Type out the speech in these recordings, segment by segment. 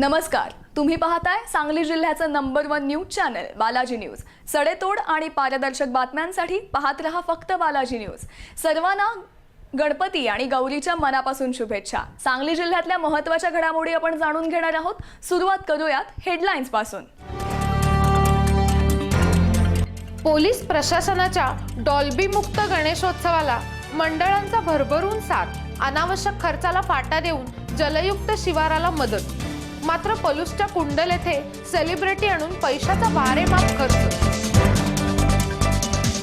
नमस्कार. तुम्ही पाहताय सांगली जिल्ह्याचं number one news channel Balaji news सडेतोड आणि पारदर्शक बातम्यांसाठी पाहत रहा फक्त बालाजी न्यूज सर्वांना गणपती आणि गौरीच्या मनापासून शुभेच्छा. सांगली जिल्ह्यातल्या महत्त्वाच्या घडामोडी आपण जाणून घेणार आहोत. सुरुवात करूयात हेडलाईन्सपासून. पोलीस प्रशासनाच्या डॉल्बी मुक्त गणेशोत्सवाला मंडळांचा भरभरून साथ. अनावश्यक खर्चाला फाटा देऊन जलयुक्त शिवाराला मदत. मात्र पलूसच्या कुंडल येथे सेलिब्रिटी आणून पैशाचा भारेमाप करतो.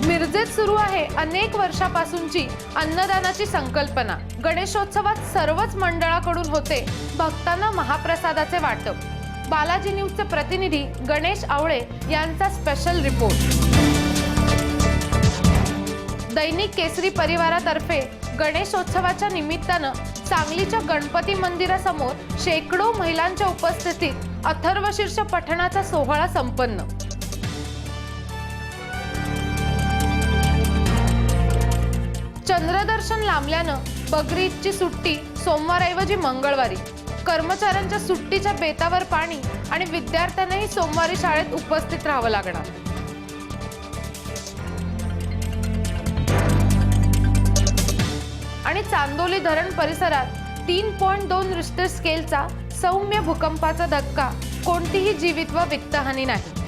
मिरजेत सुरू आहे अनेक वर्षापासूनची अन्नदानाची संकल्पना. गणेशोत्सवात सर्वच मंडळाकडून होते भक्तांना महाप्रसादाचे वाटप. बालाजी न्यूजचे प्रतिनिधी गणेश आवळे यांचा स्पेशल रिपोर्ट दैनिक केसरी परिवारातर्फे गणेशोत्सवाच्या निमित्तानं सांगलीच्या गणपती मंदिरासमोर शेकडो महिलांच्या उपस्थितीत अथर्वशीर्ष पठणाचा सोहळा संपन्न. चंद्रदर्शन लांबल्यानं बकरीदची सुट्टी सोमवारऐवजी मंगळवारी. कर्मचाऱ्यांच्या सुट्टीच्या बेतावर पाणी आणि विद्यार्थ्यांनाही सोमवारी शाळेत उपस्थित राहावं लागणार. आणि चांदोली धरण परिसरात तीन पॉईंट दोन रिस्टर स्केलचा सौम्य भूकंपाचा धक्का कोणतीही जीवित व वित्तहानी नाही.